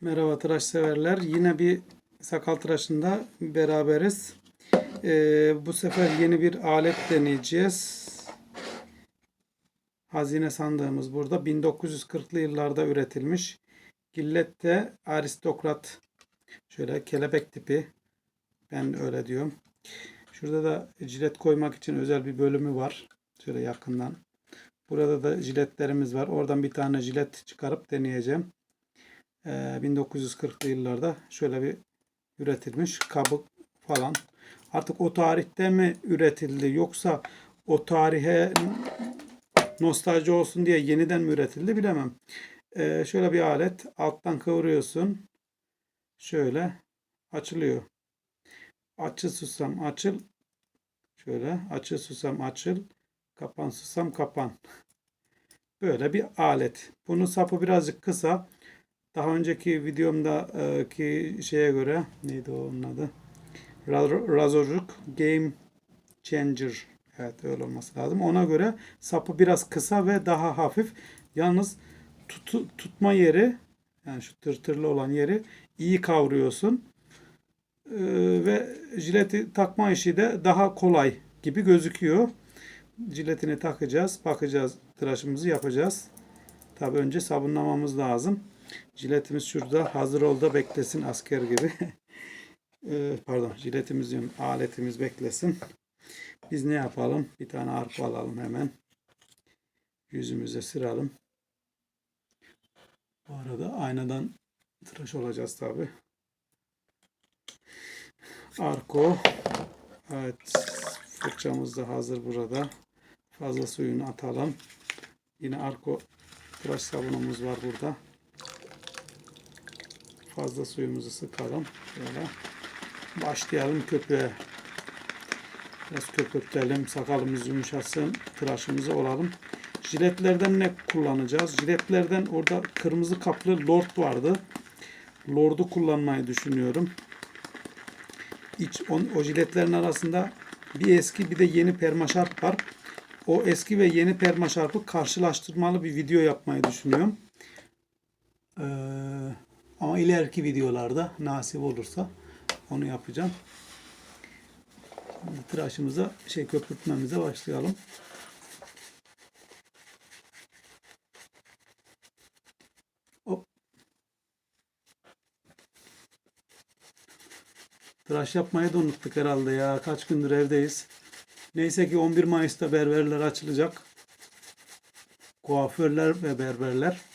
Merhaba tıraş severler. Yine bir sakal tıraşında beraberiz. Ee, bu sefer yeni bir alet deneyeceğiz. Hazine sandığımız burada 1940'lı yıllarda üretilmiş. Gillette aristokrat şöyle kelebek tipi. Ben öyle diyorum. Şurada da jilet koymak için özel bir bölümü var. Şöyle yakından. Burada da jiletlerimiz var. Oradan bir tane jilet çıkarıp deneyeceğim. Ee, 1940'lı yıllarda şöyle bir üretilmiş kabuk falan. Artık o tarihte mi üretildi yoksa o tarihe nostalji olsun diye yeniden mi üretildi bilemem. Ee, şöyle bir alet alttan kıvırıyorsun. Şöyle açılıyor. Açıl susam açıl. Şöyle açıl susam açıl. Kapan susam kapan. Böyle bir alet. Bunun sapı birazcık kısa. Daha önceki videomdaki şeye göre neydi onun adı? Ra- Razoruk Game Changer. Evet öyle olması lazım. Ona göre sapı biraz kısa ve daha hafif. Yalnız tutu- tutma yeri yani şu tırtırlı olan yeri iyi kavruyorsun. Ee, ve jileti takma işi de daha kolay gibi gözüküyor. Jiletini takacağız, bakacağız, tıraşımızı yapacağız. Tabi önce sabunlamamız lazım. Jiletimiz şurada hazır ol da beklesin asker gibi. Ee, pardon jiletimiz diyorum aletimiz beklesin. Biz ne yapalım? Bir tane arpa alalım hemen. Yüzümüze sıralım. Bu arada aynadan tıraş olacağız tabi. Arko. Evet. Fırçamız da hazır burada. Fazla suyunu atalım. Yine arko tıraş sabunumuz var burada. Fazla suyumuzu sıkalım. Böyle. Başlayalım köpüğe. Biraz köpürtelim. Sakalımız yumuşasın. Tıraşımızı olalım. Jiletlerden ne kullanacağız? Jiletlerden orada kırmızı kaplı lord vardı. Lord'u kullanmayı düşünüyorum. İç, on, o jiletlerin arasında bir eski bir de yeni permaşarp var. O eski ve yeni permaşarpı karşılaştırmalı bir video yapmayı düşünüyorum. Ama ileriki videolarda nasip olursa onu yapacağım. Şimdi tıraşımıza şey köpürtmemize başlayalım. Hop. Tıraş yapmayı da unuttuk herhalde ya. Kaç gündür evdeyiz. Neyse ki 11 Mayıs'ta berberler açılacak. Kuaförler ve berberler.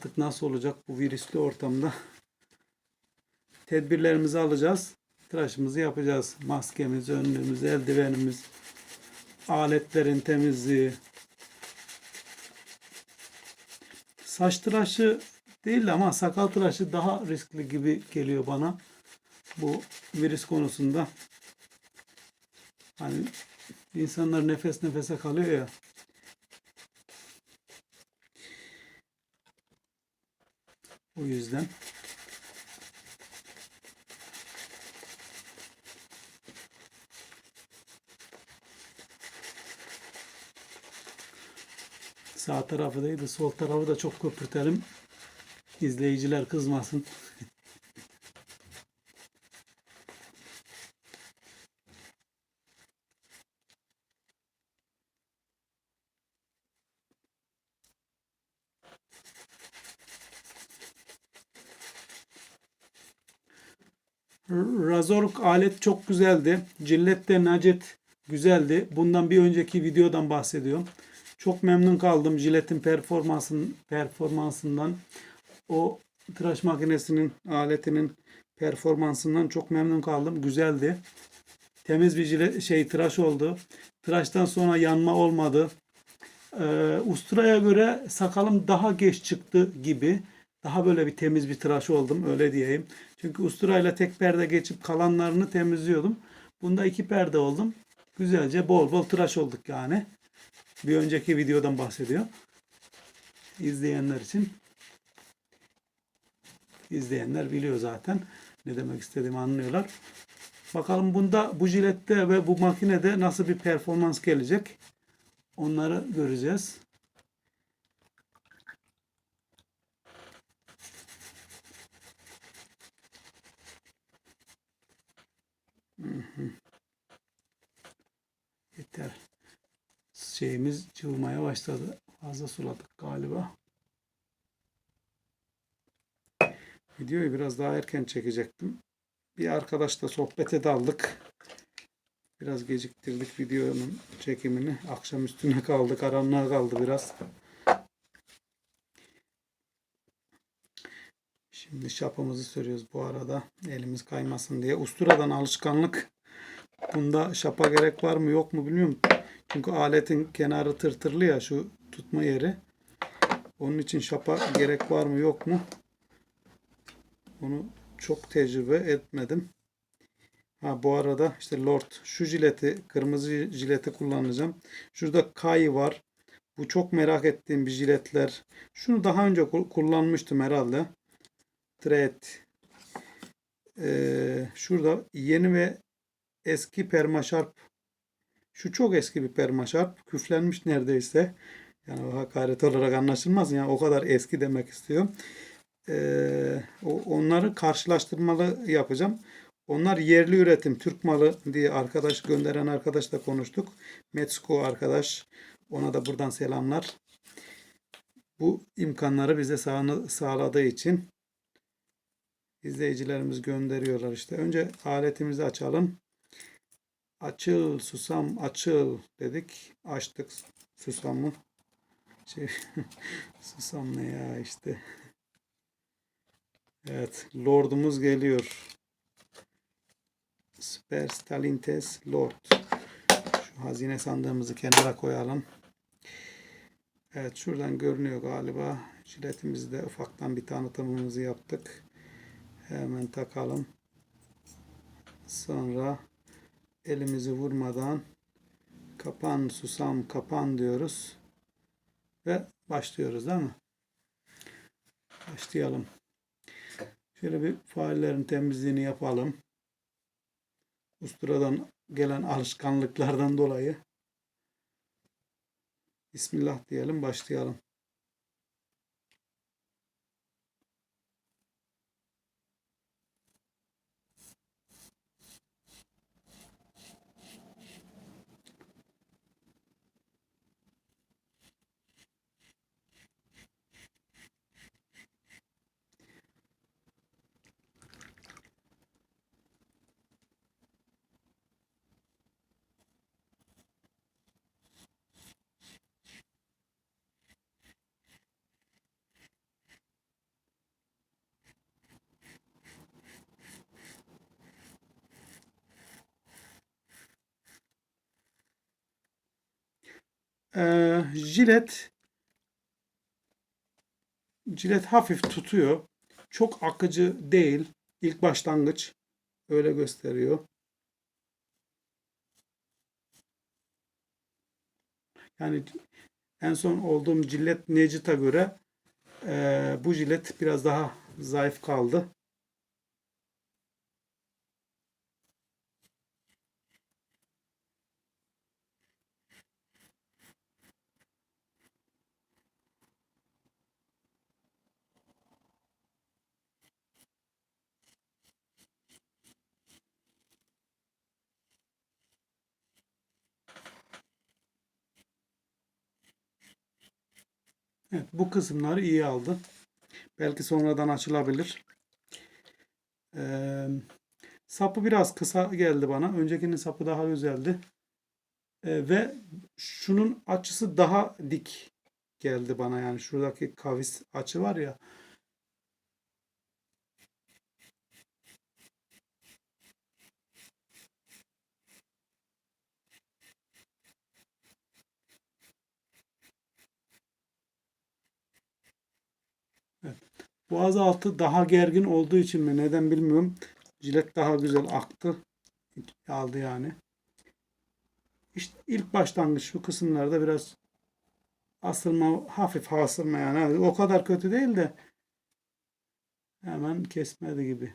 Artık nasıl olacak bu virüslü ortamda? Tedbirlerimizi alacağız. Tıraşımızı yapacağız. Maskemiz, önlüğümüz, eldivenimiz, aletlerin temizliği. Saç tıraşı değil ama sakal tıraşı daha riskli gibi geliyor bana. Bu virüs konusunda. Hani insanlar nefes nefese kalıyor ya. O yüzden sağ tarafı değil de sol tarafı da çok köpürtelim. İzleyiciler kızmasın. Razork alet çok güzeldi. Cillette Nacet güzeldi. Bundan bir önceki videodan bahsediyorum. Çok memnun kaldım Jillette'in performansın, performansından. O tıraş makinesinin, aletinin performansından çok memnun kaldım. Güzeldi. Temiz bir jilet, şey tıraş oldu. Tıraştan sonra yanma olmadı. Ee, usturaya göre sakalım daha geç çıktı gibi. Daha böyle bir temiz bir tıraş oldum öyle diyeyim. Çünkü usturayla tek perde geçip kalanlarını temizliyordum. Bunda iki perde oldum. Güzelce bol bol tıraş olduk yani. Bir önceki videodan bahsediyor. İzleyenler için. İzleyenler biliyor zaten. Ne demek istediğimi anlıyorlar. Bakalım bunda bu jilette ve bu makinede nasıl bir performans gelecek. Onları göreceğiz. Yeter. Şeyimiz cıvımaya başladı. Fazla suladık galiba. Videoyu biraz daha erken çekecektim. Bir arkadaşla sohbete daldık. Biraz geciktirdik videonun çekimini. Akşam üstüne kaldı, karanlığa kaldı biraz. Şimdi şapımızı sürüyoruz bu arada. Elimiz kaymasın diye. Usturadan alışkanlık. Bunda şapa gerek var mı yok mu bilmiyorum. Çünkü aletin kenarı tırtırlı ya şu tutma yeri. Onun için şapa gerek var mı yok mu? Onu çok tecrübe etmedim. Ha bu arada işte Lord şu jileti, kırmızı jileti kullanacağım. Şurada Kai var. Bu çok merak ettiğim bir jiletler. Şunu daha önce ku- kullanmıştım herhalde. Thread. Ee, şurada yeni ve eski permaşarp. Şu çok eski bir permaşarp. Küflenmiş neredeyse. Yani hakaret olarak anlaşılmaz. Yani o kadar eski demek istiyorum. Ee, onları karşılaştırmalı yapacağım. Onlar yerli üretim, Türk malı diye arkadaş gönderen arkadaşla konuştuk. Metsko arkadaş. Ona da buradan selamlar. Bu imkanları bize sağladığı için izleyicilerimiz gönderiyorlar işte. Önce aletimizi açalım. Açıl susam açıl dedik. Açtık susamı. Şey, susam ne ya işte. Evet, Lord'umuz geliyor. Super Stalintes Lord. Şu hazine sandığımızı kenara koyalım. Evet, şuradan görünüyor galiba. Jiletimizi de ufaktan bir tanıtımımızı yaptık. Hemen takalım. Sonra elimizi vurmadan kapan susam kapan diyoruz. Ve başlıyoruz değil mi? Başlayalım. Şöyle bir faillerin temizliğini yapalım. Usturadan gelen alışkanlıklardan dolayı. Bismillah diyelim başlayalım. Ee, jilet jilet hafif tutuyor. Çok akıcı değil. İlk başlangıç öyle gösteriyor. Yani en son olduğum jilet Necit'e göre ee, bu jilet biraz daha zayıf kaldı. Evet, bu kısımları iyi aldı. Belki sonradan açılabilir. Ee, sapı biraz kısa geldi bana. Öncekinin sapı daha güzeldi. Ee, ve şunun açısı daha dik geldi bana. Yani şuradaki kavis açı var ya. Boğaz altı daha gergin olduğu için mi neden bilmiyorum. Jilet daha güzel aktı. Aldı yani. İşte ilk başlangıç şu kısımlarda biraz asılma, hafif asılma yani. O kadar kötü değil de hemen kesmedi gibi.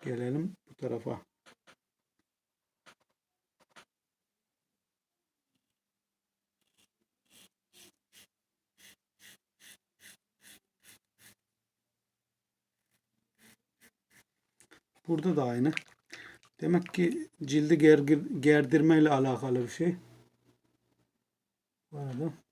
Gelelim bu tarafa. Burada da aynı. Demek ki cildi gergir, gerdirmeyle alakalı bir şey. Bu arada.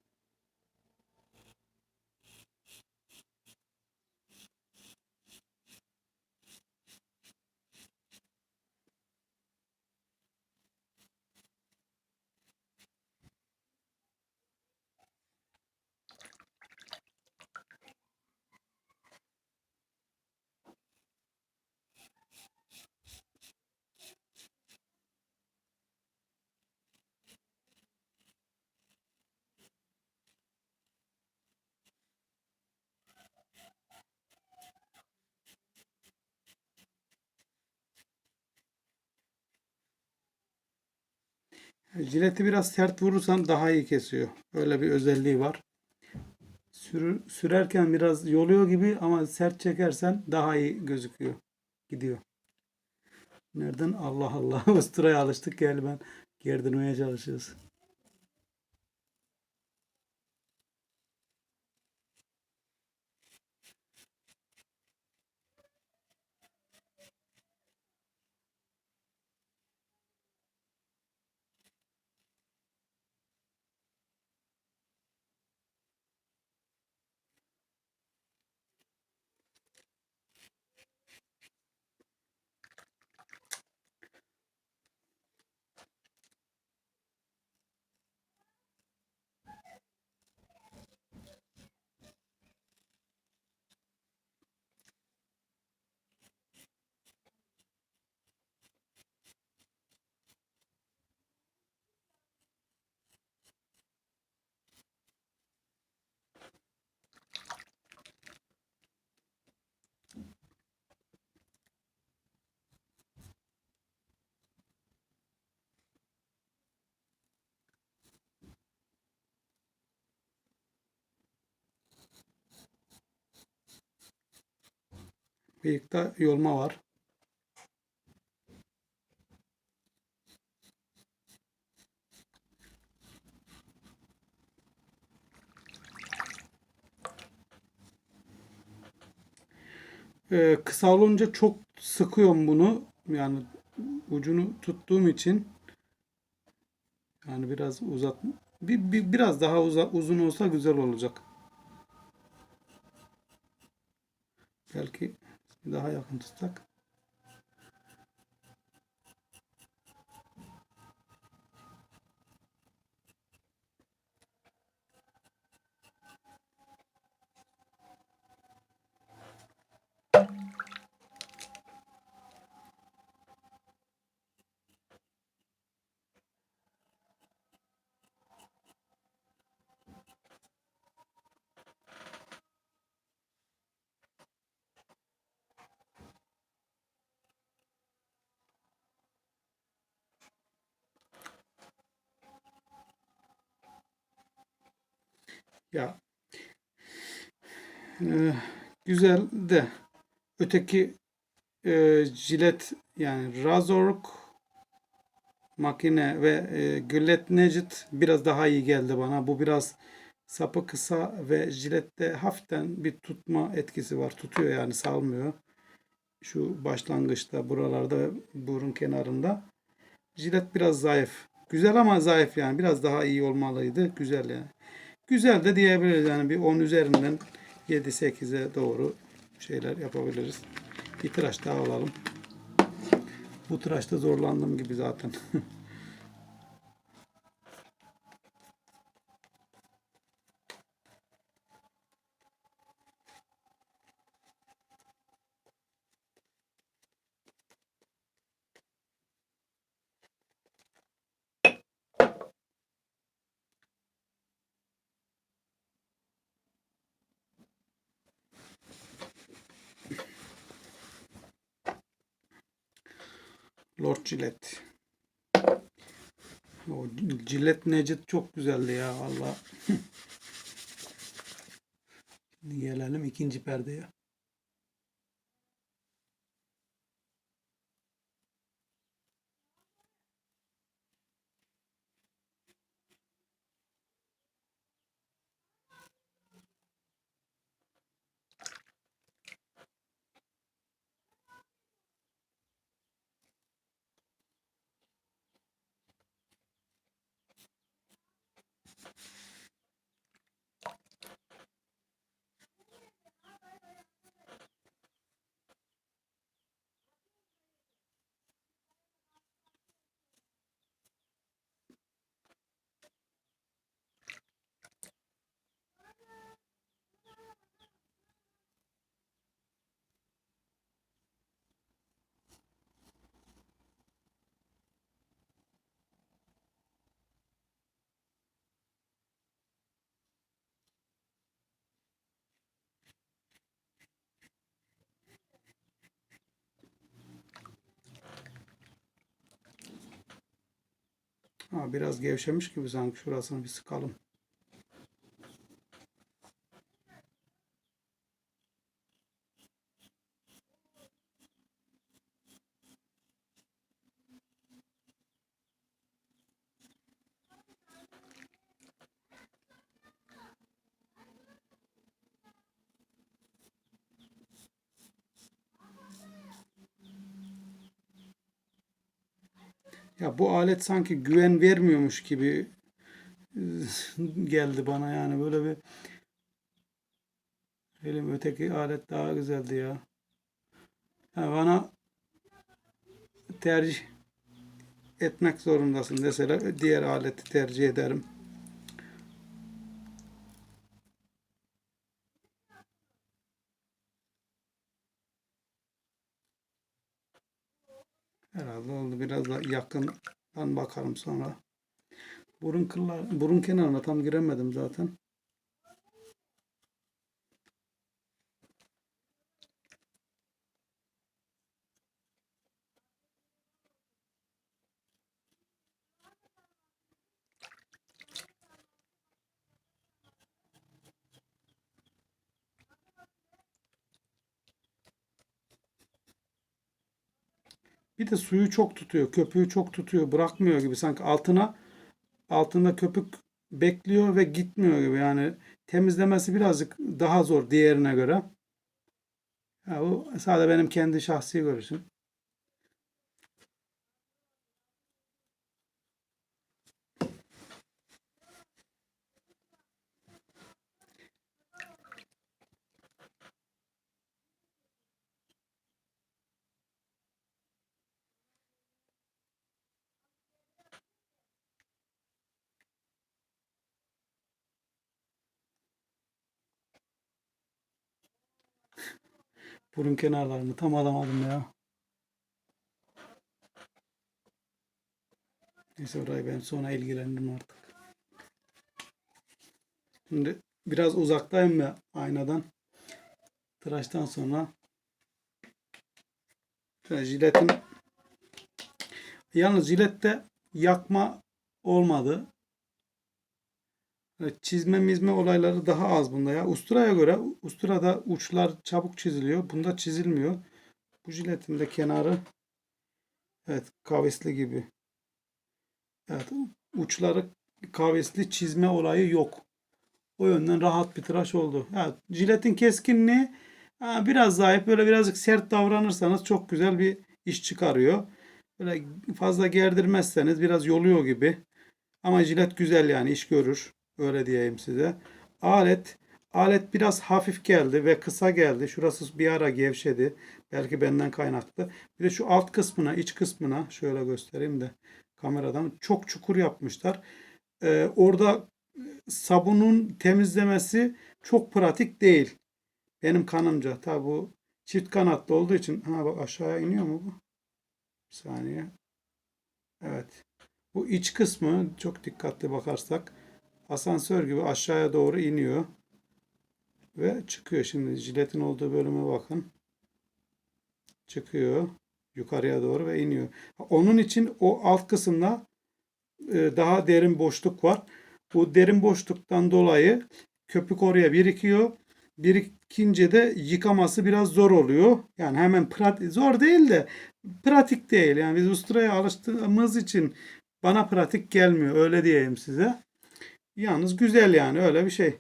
Jileti biraz sert vurursan daha iyi kesiyor. Öyle bir özelliği var. Sürür, sürerken biraz yoluyor gibi ama sert çekersen daha iyi gözüküyor. Gidiyor. Nereden? Allah Allah. Usturaya alıştık gel ben gerdirmeye çalışıyoruz. Bıyıkta yolma var. Ee, kısa olunca çok sıkıyorum bunu. Yani ucunu tuttuğum için yani biraz uzat bir, bir- biraz daha uza- uzun olsa güzel olacak. Belki daha yakın Ya e, güzel de öteki e, jilet yani Razork makine ve e, Gillette Necit biraz daha iyi geldi bana. Bu biraz sapı kısa ve jilette hafiften bir tutma etkisi var. Tutuyor yani salmıyor. Şu başlangıçta buralarda burun kenarında. Jilet biraz zayıf. Güzel ama zayıf yani. Biraz daha iyi olmalıydı. Güzel yani. Güzel de diyebiliriz yani bir 10 üzerinden 7-8'e doğru şeyler yapabiliriz. Bir tıraş daha alalım. Bu tıraşta zorlandığım gibi zaten. Lord Gillette. O Gillette Necit çok güzeldi ya valla. Gelelim ikinci perdeye. Ha, biraz gevşemiş gibi sanki şurasını bir sıkalım. Ya bu alet sanki güven vermiyormuş gibi geldi bana yani böyle bir Elim öteki alet daha güzeldi ya. Ha, bana tercih etmek zorundasın mesela diğer aleti tercih ederim. Herhalde oldu. Biraz da yakından bakarım sonra. Burun kıllar, burun kenarına tam giremedim zaten. Bir de suyu çok tutuyor. Köpüğü çok tutuyor. Bırakmıyor gibi. Sanki altına altında köpük bekliyor ve gitmiyor gibi. Yani temizlemesi birazcık daha zor diğerine göre. Ya bu sadece benim kendi şahsi görüşüm. Burun kenarlarını tam alamadım ya. Neyse orayı ben sonra ilgilenirim artık. Şimdi biraz uzaktayım ya aynadan. Tıraştan sonra şöyle jiletin yalnız jilette yakma olmadı. Çizme mizme olayları daha az bunda ya. Ustura'ya göre usturada uçlar çabuk çiziliyor. Bunda çizilmiyor. Bu jiletin de kenarı evet kavisli gibi. Evet uçları kavisli çizme olayı yok. O yönden rahat bir tıraş oldu. Evet, jiletin keskinliği biraz zayıf. Böyle birazcık sert davranırsanız çok güzel bir iş çıkarıyor. Böyle fazla gerdirmezseniz biraz yoluyor gibi. Ama jilet güzel yani iş görür. Öyle diyeyim size. Alet alet biraz hafif geldi ve kısa geldi. Şurası bir ara gevşedi. Belki benden kaynaklı. Bir de şu alt kısmına, iç kısmına şöyle göstereyim de kameradan çok çukur yapmışlar. Ee, orada sabunun temizlemesi çok pratik değil. Benim kanımca. Tabi bu çift kanatlı olduğu için ha bak aşağıya iniyor mu bu? Bir saniye. Evet. Bu iç kısmı çok dikkatli bakarsak asansör gibi aşağıya doğru iniyor. Ve çıkıyor. Şimdi jiletin olduğu bölüme bakın. Çıkıyor. Yukarıya doğru ve iniyor. Onun için o alt kısımda e, daha derin boşluk var. Bu derin boşluktan dolayı köpük oraya birikiyor. Birikince de yıkaması biraz zor oluyor. Yani hemen pratik, zor değil de pratik değil. Yani biz usturaya alıştığımız için bana pratik gelmiyor. Öyle diyeyim size. Yalnız güzel yani öyle bir şey.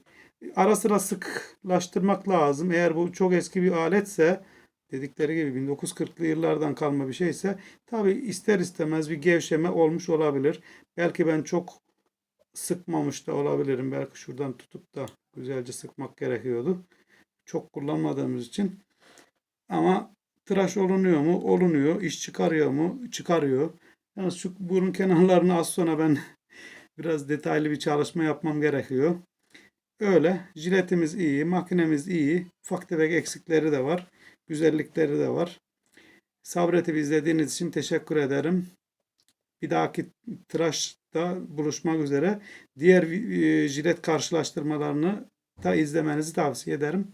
Ara sıra sıklaştırmak lazım. Eğer bu çok eski bir aletse dedikleri gibi 1940'lı yıllardan kalma bir şeyse tabi ister istemez bir gevşeme olmuş olabilir. Belki ben çok sıkmamış da olabilirim. Belki şuradan tutup da güzelce sıkmak gerekiyordu. Çok kullanmadığımız için. Ama tıraş olunuyor mu? Olunuyor. İş çıkarıyor mu? Çıkarıyor. Yani şu burun kenarlarını az sonra ben biraz detaylı bir çalışma yapmam gerekiyor. Öyle. Jiletimiz iyi, makinemiz iyi. Ufak tefek eksikleri de var. Güzellikleri de var. Sabretip izlediğiniz için teşekkür ederim. Bir dahaki tıraşta buluşmak üzere. Diğer e, jilet karşılaştırmalarını da izlemenizi tavsiye ederim.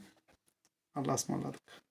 Allah'a ısmarladık.